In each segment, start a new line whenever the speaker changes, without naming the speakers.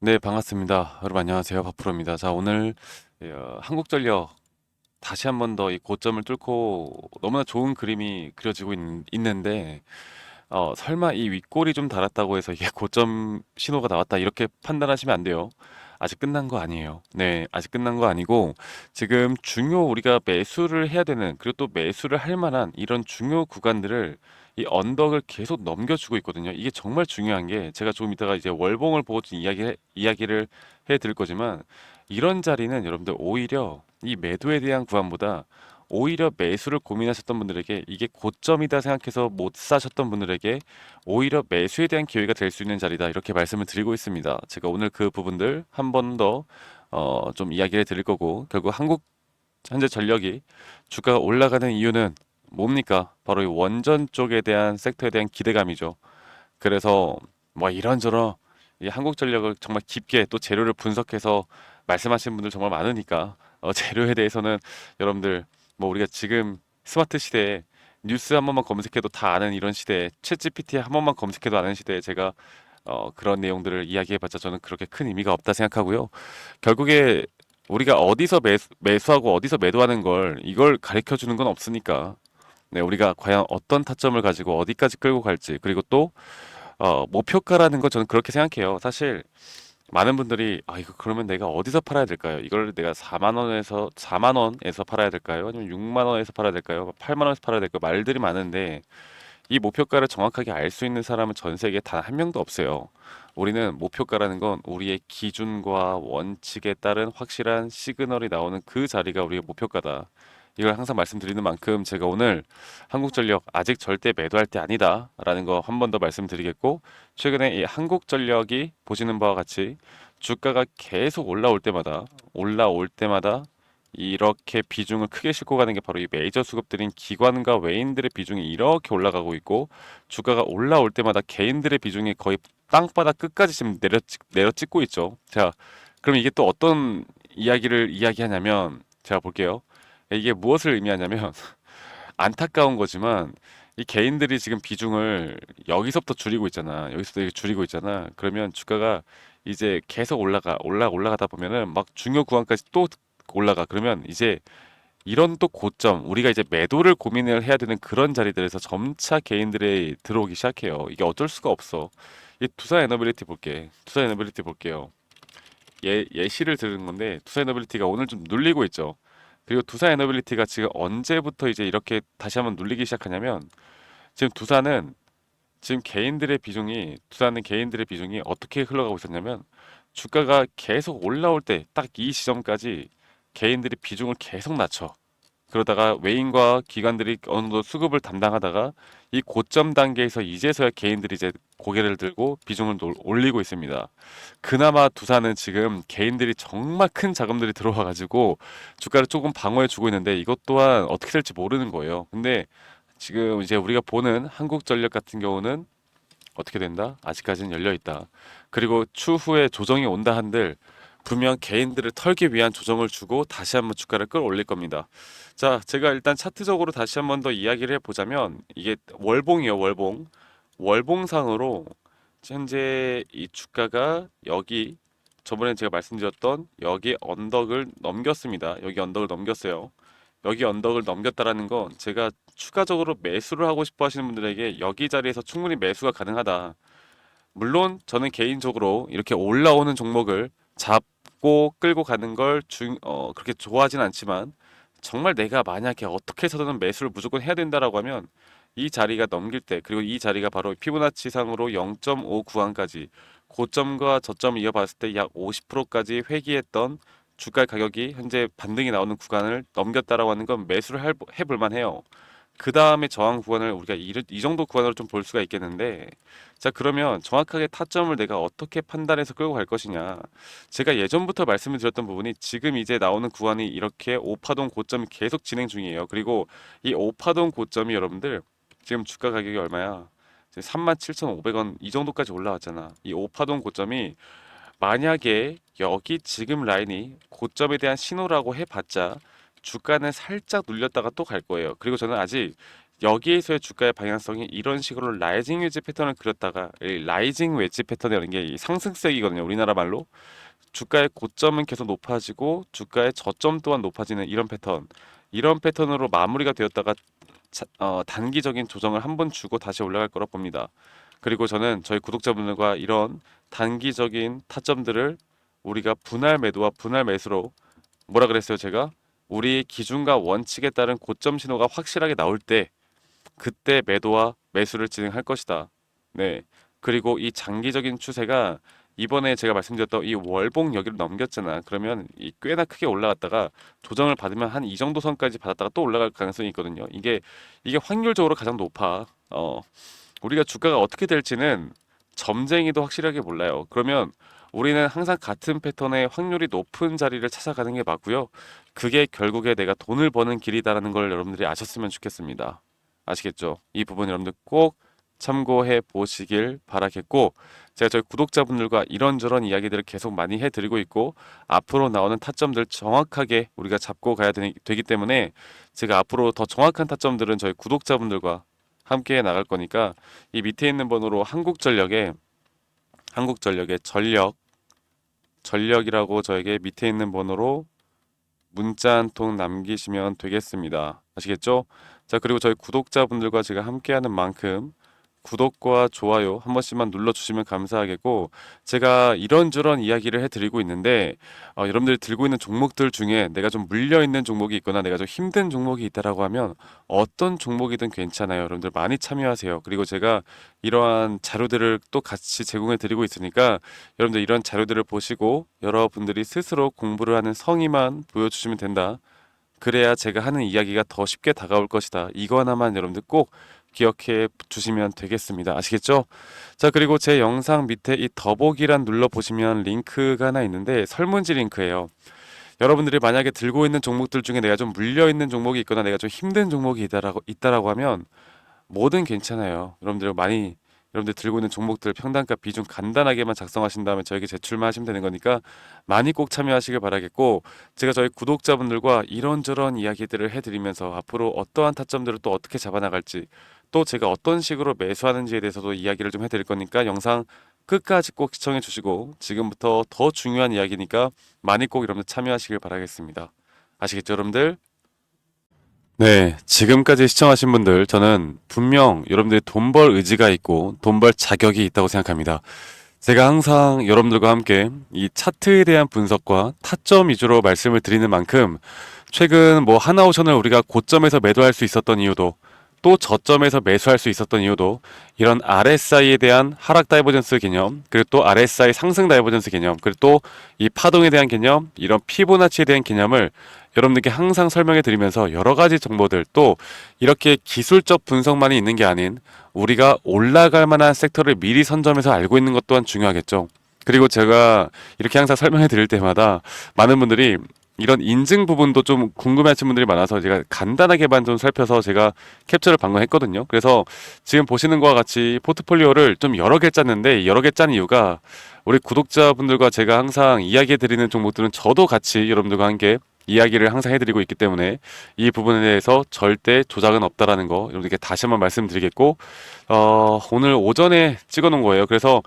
네, 반갑습니다. 여러분 안녕하세요. 박프로입니다. 자, 오늘 어, 한국전력 다시 한 번 더 이 고점을 뚫고 너무나 좋은 그림이 그려지고 있, 있는데 어, 설마 이 윗골이 좀 달았다고 해서 이게 고점 신호가 나왔다 이렇게 판단하시면 안 돼요. 아직 끝난 거 아니에요. 네, 아직 끝난 거 아니고 지금 중요 우리가 매수를 해야 되는 그리고 또 매수를 할 만한 이런 중요 구간들을 이 언덕을 계속 넘겨주고 있거든요. 이게 정말 중요한 게 제가 조금 이따가 이제 월봉을 보고 좀 이야기 이야기를 해 드릴 거지만 이런 자리는 여러분들 오히려 이 매도에 대한 구간보다 오히려 매수를 고민하셨던 분들에게 이게 고점이다 생각해서 못 사셨던 분들에게 오히려 매수에 대한 기회가 될 수 있는 자리다 이렇게 말씀을 드리고 있습니다. 제가 오늘 그 부분들 한 번 더 어, 좀 이야기를 드릴 거고 결국 한국 현재 전력이 주가가 올라가는 이유는 뭡니까? 바로 이 원전 쪽에 대한 섹터에 대한 기대감이죠. 그래서 뭐 이런저런 이 한국 전력을 정말 깊게 또 재료를 분석해서 말씀하시는 분들 정말 많으니까 어, 재료에 대해서는 여러분들 뭐 우리가 지금 스마트 시대에 뉴스 한 번만 검색해도 다 아는 이런 시대에 챗 GPT 한 번만 검색해도 아는 시대에 제가 어, 그런 내용들을 이야기해봤자 저는 그렇게 큰 의미가 없다 생각하고요. 결국에 우리가 어디서 매수, 매수하고 어디서 매도하는 걸 이걸 가르쳐 주는 건 없으니까 네, 우리가 과연 어떤 타점을 가지고 어디까지 끌고 갈지 그리고 또 어, 목표가라는 거 저는 그렇게 생각해요. 사실 많은 분들이 아 이거 그러면 내가 어디서 팔아야 될까요? 이걸 내가 4만 원에서 4만 원에서 팔아야 될까요? 아니면 6만 원에서 팔아야 될까요? 8만 원에서 팔아야 될까요? 말들이 많은데 이 목표가를 정확하게 알 수 있는 사람은 전 세계에 단한 명도 없어요. 우리는 목표가라는 건 우리의 기준과 원칙에 따른 확실한 시그널이 나오는 그 자리가 우리의 목표가다. 이걸 항상 말씀드리는 만큼 제가 오늘 한국전력 아직 절대 매도할 때 아니다라는 거 한 번 더 말씀드리겠고 최근에 이 한국전력이 보시는 바와 같이 주가가 계속 올라올 때마다 올라올 때마다 이렇게 비중을 크게 싣고 가는 게 바로 이 메이저 수급들인 기관과 외인들의 비중이 이렇게 올라가고 있고 주가가 올라올 때마다 개인들의 비중이 거의 땅바닥 끝까지 지금 내려 내려 찍고 있죠. 자, 그럼 이게 또 어떤 이야기를 이야기하냐면 제가 볼게요. 이게 무엇을 의미하냐면 안타까운 거지만 이 개인들이 지금 비중을 여기서부터 줄이고 있잖아. 여기서부터 줄이고 있잖아. 그러면 주가가 이제 계속 올라가 올라 올라가다 보면은 막 중요 구간까지 또 올라가. 그러면 이제 이런 또 고점 우리가 이제 매도를 고민을 해야 되는 그런 자리들에서 점차 개인들이 들어오기 시작해요. 이게 어쩔 수가 없어. 이 투자 에너빌리티 볼게. 투자 에너빌리티 볼게요. 예 예시를 들은 건데 투자 에너빌리티가 오늘 좀 눌리고 있죠. 그리고 두산 에너빌리티가 지금 언제부터 이제 이렇게 다시 한번 눌리기 시작하냐면 지금 두산은 지금 개인들의 비중이 두산은 개인들의 비중이 어떻게 흘러가고 있었냐면 주가가 계속 올라올 때 딱 이 시점까지 개인들이 비중을 계속 낮춰. 그러다가 외인과 기관들이 어느 정도 수급을 담당하다가 이 고점 단계에서 이제서야 개인들이 이제 고개를 들고 비중을 놀- 올리고 있습니다. 그나마 두산은 지금 개인들이 정말 큰 자금들이 들어와 가지고 주가를 조금 방어해 주고 있는데 이것 또한 어떻게 될지 모르는 거예요. 근데 지금 이제 우리가 보는 한국전력 같은 경우는 어떻게 된다? 아직까지는 열려 있다. 그리고 추후에 조정이 온다 한들 분명 개인들을 털기 위한 조정을 주고 다시 한번 주가를 끌어올릴 겁니다. 자, 제가 일단 차트적으로 다시 한번 더 이야기를 해보자면 이게 월봉이요, 월봉. 월봉상으로 현재 이 주가가 여기 저번에 제가 말씀드렸던 여기 언덕을 넘겼습니다. 여기 언덕을 넘겼어요. 여기 언덕을 넘겼다라는 건 제가 추가적으로 매수를 하고 싶어 하시는 분들에게 여기 자리에서 충분히 매수가 가능하다. 물론 저는 개인적으로 이렇게 올라오는 종목을 잡 고 끌고 가는 걸 중, 어, 그렇게 좋아하진 않지만 정말 내가 만약에 어떻게 해서든 매수를 무조건 해야 된다라고 하면 이 자리가 넘길 때 그리고 이 자리가 바로 피보나치상으로 0.5 구간까지 고점과 저점을 이어봤을 때 약 50%까지 회귀했던 주가 가격이 현재 반등이 나오는 구간을 넘겼다라고 하는 건 매수를 할- 해볼 만해요. 그 다음에 저항 구간을 우리가 이, 이 정도 구간으로 좀 볼 수가 있겠는데 자 그러면 정확하게 타점을 내가 어떻게 판단해서 끌고 갈 것이냐. 제가 예전부터 말씀을 드렸던 부분이 지금 이제 나오는 구간이 이렇게 오파동 고점이 계속 진행 중이에요. 그리고 이 오파동 고점이 여러분들 지금 주가 가격이 얼마야? 37,500원 이 정도까지 올라왔잖아. 이 오파동 고점이 만약에 여기 지금 라인이 고점에 대한 신호라고 해봤자 주가는 살짝 눌렸다가 또 갈 거예요. 그리고 저는 아직 여기에서의 주가의 방향성이 이런 식으로 라이징 웨지 패턴을 그렸다가 이 라이징 웨지 패턴이라는 게이 상승세기거든요. 우리나라 말로 주가의 고점은 계속 높아지고 주가의 저점 또한 높아지는 이런 패턴. 이런 패턴으로 마무리가 되었다가 자- 어, 단기적인 조정을 한 번 주고 다시 올라갈 거라 봅니다. 그리고 저는 저희 구독자분들과 이런 단기적인 타점들을 우리가 분할 매도와 분할 매수로 뭐라 그랬어요, 제가? 우리 기준과 원칙에 따른 고점 신호가 확실하게 나올 때 그때 매도와 매수를 진행할 것이다. 네. 그리고 이 장기적인 추세가 이번에 제가 말씀드렸던 이 월봉 여기를 넘겼잖아. 그러면 이 꽤나 크게 올라갔다가 조정을 받으면 한 이 정도 선까지 받았다가 또 올라갈 가능성이 있거든요. 이게 이게 확률적으로 가장 높아. 어. 우리가 주가가 어떻게 될지는 점쟁이도 확실하게 몰라요. 그러면 우리는 항상 같은 패턴의 확률이 높은 자리를 찾아가는 게 맞고요. 그게 결국에 내가 돈을 버는 길이다라는 걸 여러분들이 아셨으면 좋겠습니다. 아시겠죠? 이 부분 여러분들 꼭 참고해 보시길 바라겠고 제가 저희 구독자분들과 이런저런 이야기들을 계속 많이 해드리고 있고 앞으로 나오는 타점들 정확하게 우리가 잡고 가야 되기, 되기 때문에 제가 앞으로 더 정확한 타점들은 저희 구독자분들과 함께 나갈 거니까 이 밑에 있는 번호로 한국전력에 한국전력의 전력 전력이라고 저에게 밑에 있는 번호로 문자 한 통 남기시면 되겠습니다. 아시겠죠? 자, 그리고 저희 구독자분들과 제가 함께하는 만큼 구독과 좋아요 한 번씩만 눌러주시면 감사하겠고 제가 이런저런 이야기를 해드리고 있는데 어, 여러분들이 들고 있는 종목들 중에 내가 좀 물려 있는 종목이 있거나 내가 좀 힘든 종목이 있다라고 하면 어떤 종목이든 괜찮아요. 여러분들 많이 참여하세요. 그리고 제가 이러한 자료들을 또 같이 제공해 드리고 있으니까 여러분들 이런 자료들을 보시고 여러분들이 스스로 공부를 하는 성의만 보여주시면 된다. 그래야 제가 하는 이야기가 더 쉽게 다가올 것이다. 이거 하나만 여러분들 꼭 기억해 주시면 되겠습니다. 아시겠죠? 자, 그리고 제 영상 밑에 이 더보기란 눌러 보시면 링크가 하나 있는데 설문지 링크예요. 여러분들이 만약에 들고 있는 종목들 중에 내가 좀 물려 있는 종목이 있거나 내가 좀 힘든 종목이 있다라고 있다라고 하면 뭐든 괜찮아요. 여러분들 많이 여러분들 들고 있는 종목들 평단가 비중 간단하게만 작성하신 다음에 저에게 제출만 하시면 되는 거니까 많이 꼭 참여하시길 바라겠고 제가 저희 구독자분들과 이런저런 이야기들을 해드리면서 앞으로 어떠한 타점들을 또 어떻게 잡아나갈지 또 제가 어떤 식으로 매수하는지에 대해서도 이야기를 좀 해드릴 거니까 영상 끝까지 꼭 시청해 주시고 지금부터 더 중요한 이야기니까 많이 꼭 여러분들 참여하시길 바라겠습니다. 아시겠죠 여러분들? 네, 지금까지 시청하신 분들 저는 분명 여러분들이 돈 벌 의지가 있고 돈 벌 자격이 있다고 생각합니다. 제가 항상 여러분들과 함께 이 차트에 대한 분석과 타점 위주로 말씀을 드리는 만큼 최근 뭐 하나오션을 우리가 고점에서 매도할 수 있었던 이유도 또 저점에서 매수할 수 있었던 이유도 이런 RSI에 대한 하락 다이버전스 개념, 그리고 또 RSI 상승 다이버전스 개념, 그리고 또 이 파동에 대한 개념, 이런 피보나치에 대한 개념을 여러분들께 항상 설명해 드리면서 여러 가지 정보들 또 이렇게 기술적 분석만이 있는 게 아닌 우리가 올라갈 만한 섹터를 미리 선점해서 알고 있는 것 또한 중요하겠죠. 그리고 제가 이렇게 항상 설명해 드릴 때마다 많은 분들이 이런 인증 부분도 좀 궁금해하시는 분들이 많아서 제가 간단하게만 좀 살펴서 제가 캡처를 방금 했거든요. 그래서 지금 보시는 것과 같이 포트폴리오를 좀 여러 개 짰는데 여러 개 짠 이유가 우리 구독자분들과 제가 항상 이야기해 드리는 종목들은 저도 같이 여러분들과 함께 이야기를 항상 해드리고 있기 때문에 이 부분에 대해서 절대 조작은 없다라는 거 여러분들께 다시 한번 말씀드리겠고 어, 오늘 오전에 찍어 놓은 거예요. 그래서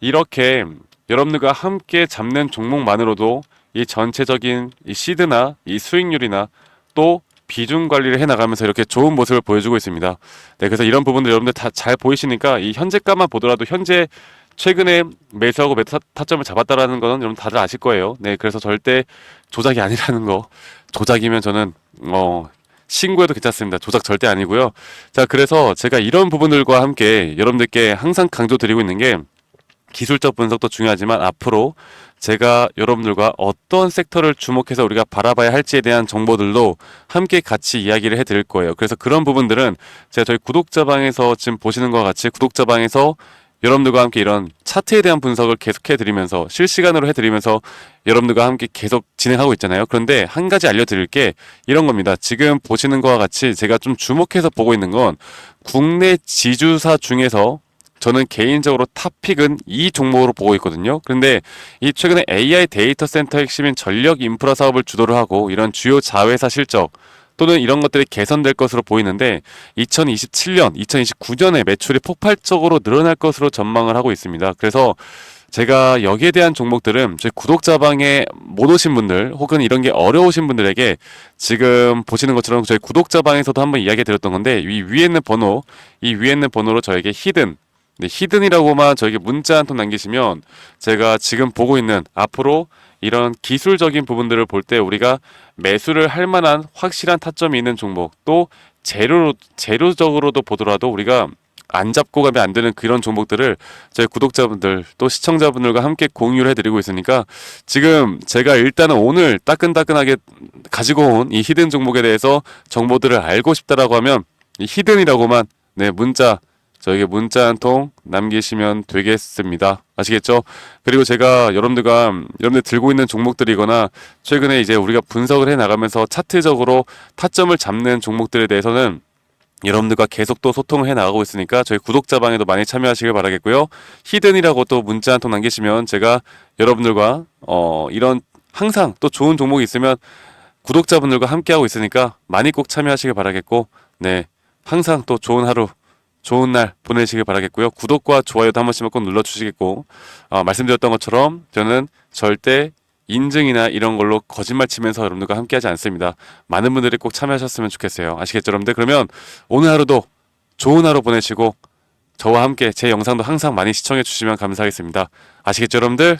이렇게 여러분들과 함께 잡는 종목만으로도 이 전체적인 이 시드나 이 수익률이나 또 비중 관리를 해 나가면서 이렇게 좋은 모습을 보여주고 있습니다. 네, 그래서 이런 부분들 여러분들 다 잘 보이시니까 이 현재가만 보더라도 현재 최근에 매수하고 매수 타- 타점을 잡았다라는 거는 여러분 다들 아실 거예요. 네, 그래서 절대 조작이 아니라는 거. 조작이면 저는 어 신고해도 괜찮습니다. 조작 절대 아니고요. 자, 그래서 제가 이런 부분들과 함께 여러분들께 항상 강조드리고 있는 게 기술적 분석도 중요하지만 앞으로 제가 여러분들과 어떤 섹터를 주목해서 우리가 바라봐야 할지에 대한 정보들도 함께 같이 이야기를 해드릴 거예요. 그래서 그런 부분들은 제가 저희 구독자방에서 지금 보시는 것과 같이 구독자방에서 여러분들과 함께 이런 차트에 대한 분석을 계속 해 드리면서 실시간으로 해 드리면서 여러분들과 함께 계속 진행하고 있잖아요. 그런데 한 가지 알려드릴 게 이런 겁니다. 지금 보시는 것과 같이 제가 좀 주목해서 보고 있는 건 국내 지주사 중에서 저는 개인적으로 탑픽은 이 종목으로 보고 있거든요. 그런데 이 최근에 AI 데이터 센터 핵심인 전력 인프라 사업을 주도를 하고 이런 주요 자회사 실적 또는 이런 것들이 개선될 것으로 보이는데 2027년, 2029년에 매출이 폭발적으로 늘어날 것으로 전망을 하고 있습니다. 그래서 제가 여기에 대한 종목들은 저희 구독자방에 못 오신 분들 혹은 이런 게 어려우신 분들에게 지금 보시는 것처럼 저희 구독자방에서도 한번 이야기 드렸던 건데 이 위에 있는 번호, 이 위에 있는 번호로 저에게 히든 네, 히든이라고만 저에게 문자 한 통 남기시면 제가 지금 보고 있는 앞으로 이런 기술적인 부분들을 볼 때 우리가 매수를 할 만한 확실한 타점이 있는 종목 또 재료 재료적으로도 보더라도 우리가 안 잡고 가면 안 되는 그런 종목들을 저희 구독자분들 또 시청자분들과 함께 공유를 해드리고 있으니까 지금 제가 일단은 오늘 따끈따끈하게 가지고 온 이 히든 종목에 대해서 정보들을 알고 싶다라고 하면 이 히든이라고만 네 문자 저에게 문자 한 통 남기시면 되겠습니다. 아시겠죠? 그리고 제가 여러분들과 여러분들 들고 있는 종목들이거나 최근에 이제 우리가 분석을 해 나가면서 차트적으로 타점을 잡는 종목들에 대해서는 여러분들과 계속 또 소통을 해 나가고 있으니까 저희 구독자 방에도 많이 참여하시길 바라겠고요. 히든이라고 또 문자 한 통 남기시면 제가 여러분들과 어 이런 항상 또 좋은 종목이 있으면 구독자분들과 함께하고 있으니까 많이 꼭 참여하시길 바라겠고 네 항상 또 좋은 하루 좋은 날 보내시길 바라겠고요. 구독과 좋아요도 한 번씩만 꼭 눌러주시겠고 어, 말씀드렸던 것처럼 저는 절대 인증이나 이런 걸로 거짓말 치면서 여러분들과 함께하지 않습니다. 많은 분들이 꼭 참여하셨으면 좋겠어요. 아시겠죠, 여러분들? 그러면 오늘 하루도 좋은 하루 보내시고 저와 함께 제 영상도 항상 많이 시청해 주시면 감사하겠습니다. 아시겠죠, 여러분들?